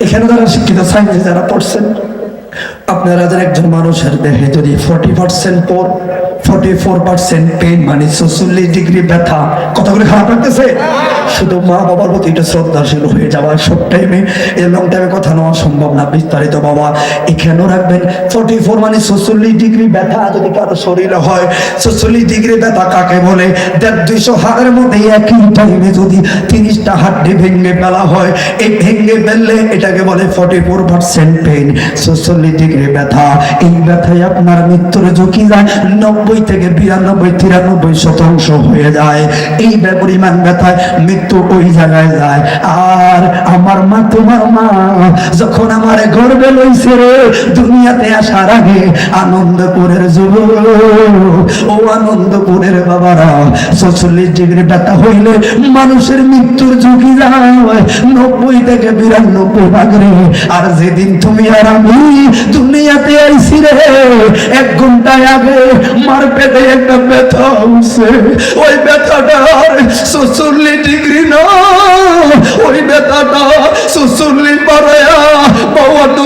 এখানে যারা শিক্ষিত সায়েন্সে যারা পড়ছেন আপনারা যারা একজন মানুষের দেহে যদি ফোর্টি পার্সেন্ট পর ফোর্টি ফোর পার্সেন্ট পেন মানে চল্লিশ ডিগ্রি ব্যথা, কথাগুলো খারাপ লাগতেছে? শুধু মা বাবার প্রতি একটু শ্রদ্ধাশীল হয়ে যাওয়া সব টাইমে এই লং টাইমে কথা নেওয়া সম্ভব না, বিস্তারিত বাবা, এখানেও রাখবেন। ফোর্টি ফোর মানে চল্লিশ ডিগ্রি ব্যথা, যদি কারও শরীরে হয় চল্লিশ ডিগ্রি ব্যথা কাকে বলে? দেড় দুইশো হাড়ের মধ্যে একই টাইমে যদি তিরিশটা হাড্ডি ভেঙে ফেলা হয়, এই ভেঙে ফেললে এটাকে বলে ফোর্টি ফোর পার্সেন্ট পেন চল্লিশ ডিগ্রি ব্যথা। এই ব্যথায় আপনার মৃত্যুর ঝুঁকি যায়। নব্বই থেকে বিরানব্বই, তিরানব্বই শতাংশ হয়ে যায়। এই পরিমাণ ব্যথায় মৃত্যু ওই জায়গায় যায়। আর আমার মা, তোমার মা, যখন আমার গর্বে লইছে রে, দুনিয়াতে আসার আগে আনন্দপুরের যুবক, ও আনন্দপুরের বাবারা চল্লিশ ডিগ্রি ব্যথা হইলে মানুষের মৃত্যুর ঝুঁকি যায়। নব্বই থেকে বিরানব্বই ভাগ রে। আর যেদিন তুমি আর আমি দুনিয়াতে আইছি রে। এক ঘন্টায় আগে মার পেটে একটা ব্যথা উঠছে ওই ব্যথাটা চল্লিশ ডিগ্রি না। ওই ব্যথাটা চল্লিশ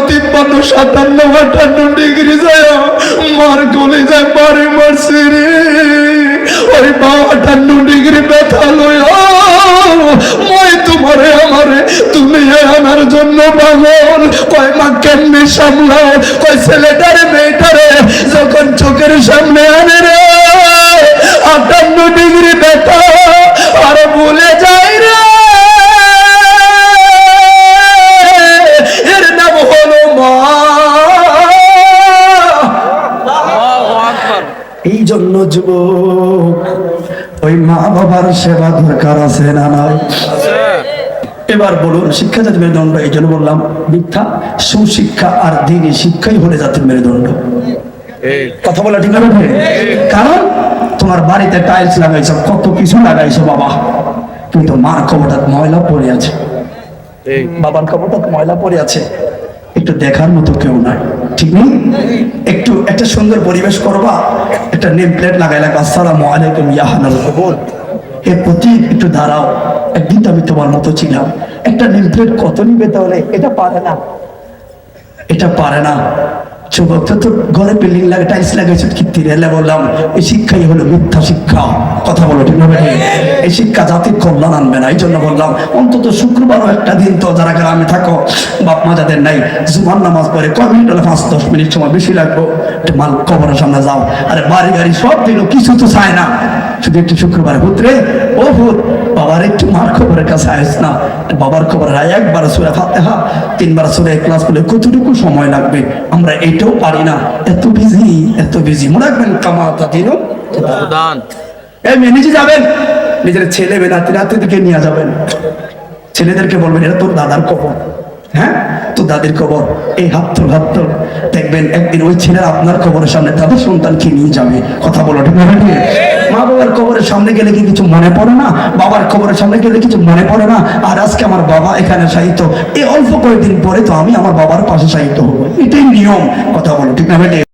তিপ্পান্ন, সাতান্ন, আটান্ন ডিগ্রি যায় মার গলে যায় বারে মারছে রে। ওই বাউান্ন ডিগ্রি ব্যথা লয়া আনার জন্য পাগল কয় মা কেমনে সামলাও কয় ছেলেটারে মেয়েটারে যখন চোখের সামনে আনে রে আটান্ন ডিগ্রি ব্যথা আর ভুলে যাই রে। এর নাম হলো মা। এই জন্য যুবক ওই মা বাবার সেবা দরকার আছে না নাই? এবার বলুন শিক্ষা জাতির মেরুদণ্ড এই জন্য বললাম মিথ্যা সুশিক্ষা আর দিনই শিক্ষাই হলে জাতির মেরুদণ্ড। কথা বলা ঠিক হবে কারণ তোমার বাড়িতে টাইলস লাগাইছো কত কিছু লাগাইছো বাবা। কিন্তু মার খবরটা ময়লা পড়ে আছে। বাবার খবরটা ময়লা পড়ে আছে। একটু দেখার মতো কেউ নাই। ঠিক নেই? একটু একটা সুন্দর পরিবেশ করবা। একটা নেম প্লেট লাগাই লাগবা আসসালামু আলাইকুম ইয়াহানাল কবুল এর প্রতি একটু দাঁড়াও। একদিন তো আমি তোমার মতো ছিলাম। একটা প্লেট কত নিবে তাহলে? এটা পারে না। এটা পারে না। যুবক, তো ঘরে বিল্ডিং লাগে, টাইলস তিরেলে বললাম, এই শিক্ষাই হলো মিথ্যা শিক্ষা। কথা বলো, ঠিক বেটি? এই শিক্ষা জাতির কল্যাণ আনবে না এই জন্য বললাম, অন্তত শুক্রবারও একটা দিন তো যারা গ্রামে থাকো, বাপ মা যাদের নাই নামাজ কয় মিনিট হলে পাঁচ, দশ মিনিট সময় বেশি লাগবো? মাল কবরের সামনে যাও। আরে বাড়ি গাড়ি সব দিন কিছু তো চায় না। শুধু একটু শুক্রবার পুত্রে ও ভূত বাবার একটু মার খবরের কাছে আসিস না। বাবার খবর আয় একবার সুরে ফাতেহা তিনবার সুরে ক্লাস করলে কতটুকু সময় লাগবে? আমরা এটাও পারি না। এত বিজি এত বিজি মনে রাখবেন কামাতা দিন এই মেয়ে নিজে যাবেন। নিজের ছেলে মেয়ে নাতি নাতিদেরকে নিয়ে যাবেন। ছেলেদেরকে বলবেন এটা তোর দাদার কবর। হ্যাঁ? তোর দাদির কবর। এই হাত তোল হাত তোল দেখবেন একদিন ওই ছেলেরা আপনার কবরের সামনে তাদের সন্তানকে নিয়ে যাবে। কথা বলো ঠিক? মা বাবার কবরের সামনে গেলে কি কিছু মনে পড়ে না? বাবার কবরের সামনে গেলে কিছু মনে পড়ে না? আর আজকে আমার বাবা এখানে সাহিত্য এই অল্প কয়েকদিন পরে তো আমি আমার বাবার পাশে সাহিত্য হব। এটাই নিয়ম। কথা বলো, ঠিক না